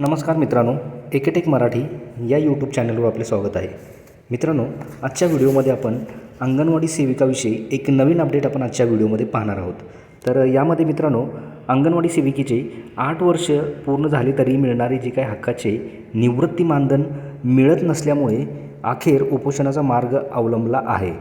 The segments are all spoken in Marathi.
नमस्कार मित्रांनो एकेटेक मराठी या यूट्यूब चॅनलवर आपले स्वागत आहे. मित्रांनो आजच्या व्हिडिओमध्ये आपण अंगणवाडी सेविकाविषयी एक नवीन अपडेट आपण आजच्या व्हिडिओमध्ये पाहणार आहोत. तर यामध्ये मित्रांनो अंगणवाडी सेविकेचे आठ वर्ष पूर्ण झाले तरी मिळणारे जे काही हक्काचे निवृत्ती मानधन मिळत नसल्यामुळे अखेर उपोषणाचा मार्ग अवलंबला आहे.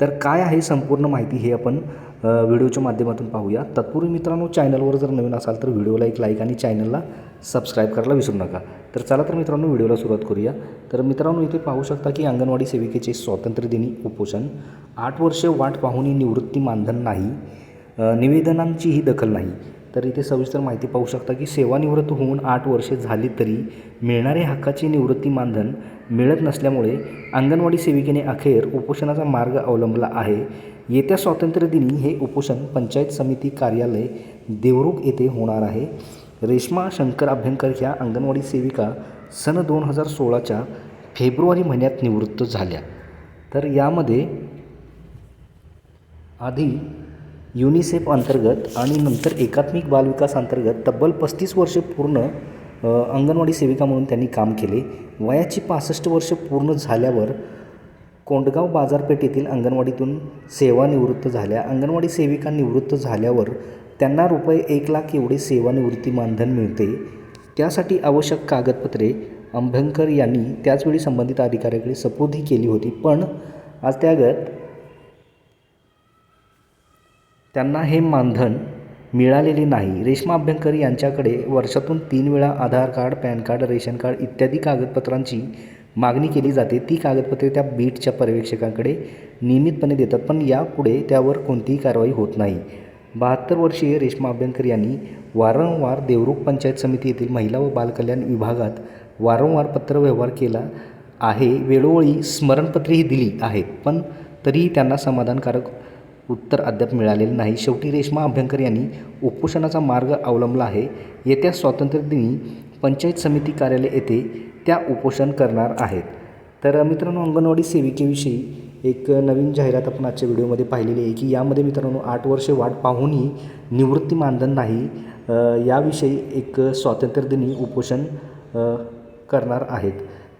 तर काय आहे संपूर्ण माहिती हे आपण व्हिडिओच्या माध्यमातून पाहूया. तत्पूर्वी मित्रांनो चॅनलवर जर नवीन असाल तर व्हिडिओला एक लाईक आणि चॅनलला सबस्क्राईब करायला विसरू नका. तर चला तर मित्रांनो व्हिडिओला सुरुवात करूया. तर मित्रांनो इथे पाहू शकता की अंगणवाडी सेविकेचे स्वातंत्र्यदिनी उपोषण. आठ वर्षे वाट पाहूनही निवृत्ती मानधन नाही निवेदनांचीही दखल नाही. तर इथे सविस्तर माहिती पाहू शकता की सेवानिवृत्त होऊन आठ वर्षे झाली तरी मिळणारे हक्काचे निवृत्ती मानधन मिळत नसल्यामुळे अंगणवाडी सेविकेने अखेर उपोषणाचा मार्ग अवलंबला आहे. येत्या स्वातंत्र्यदिनी हे उपोषण पंचायत समिती कार्यालय देवरुख येथे होणार आहे. रेश्मा शंकर अभ्यंकर ह्या अंगणवाडी सेविका सन दोन हजार सोळाच्या फेब्रुवारी महिन्यात निवृत्त झाल्या. तर यामध्ये आधी युनिसेफ अंतर्गत आणि नंतर एकात्मिक बालविकास अंतर्गत तब्बल पस्तीस वर्षे पूर्ण अंगणवाडी सेविका म्हणून त्यांनी काम केले. वयाची पासष्ट वर्ष पूर्ण झाल्यावर कोंडगाव बाजारपेठेतील अंगणवाडीतून सेवानिवृत्त झाल्या. अंगणवाडी सेविका निवृत्त झाल्यावर त्यांना रुपये एक लाख एवढे सेवानिवृत्ती मानधन मिळते. त्यासाठी आवश्यक कागदपत्रे अंभ्यंकर यांनी त्याचवेळी संबंधित अधिकाऱ्याकडे सपोर्दी केली होती. पण आज त्यागत त्यांना हे मानधन मिळालेले नाही. रेश्मा अभ्यंकर यांच्याकडे वर्षातून तीन वेळा Aadhaar card pan card ration card इत्यादी कागदपत्रांची मागणी केली जाते. ती कागदपत्रे त्या बीटच्या पर्यवेक्षकांकडे नियमितपणे देतात पण यापुढे त्यावर कोणतीही कारवाई होत नाही. बहात्तर वर्षीय रेश्मा अभ्यंकर यांनी वारंवार देवरुख पंचायत समिती येथील महिला व बालकल्याण विभागात वारंवार पत्रव्यवहार केला आहे. वेळोवेळी स्मरणपत्रेही दिली आहेत पण तरीही त्यांना समाधानकारक उत्तर अद्याप मिळालेले नाही. शेवटी रेश्मा अभ्यंकर यांनी उपोषणाचा मार्ग अवलंबला आहे. येत्या स्वातंत्र्यदिनी पंचायत समिती कार्यालय येथे त्या उपोषण करणार आहेत. तर मित्रांनो अंगणवाडी सेविकेविषयी एक नवीन जाहिरात आपण आजच्या व्हिडिओमध्ये पाहिलेली आहे की यामध्ये मित्रांनो आठ वर्षे वाट पाहूनही निवृत्ती मानधन नाही. याविषयी एक स्वातंत्र्यदिनी उपोषण करणार आहेत.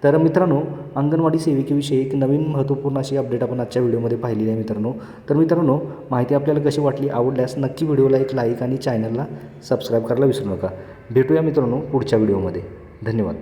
तर मित्रांनो अंगणवाडी सेविकेविषयी एक नवीन महत्त्वपूर्ण अशी अपडेट आपण आजच्या व्हिडिओमध्ये पाहिलेली आहे मित्रांनो. तर मित्रांनो माहिती आपल्याला कशी वाटली आवडल्यास नक्की व्हिडिओला एक लाईक आणि चॅनलला सबस्क्राईब करायला विसरू नका. भेटूया मित्रांनो पुढच्या व्हिडिओमध्ये. धन्यवाद.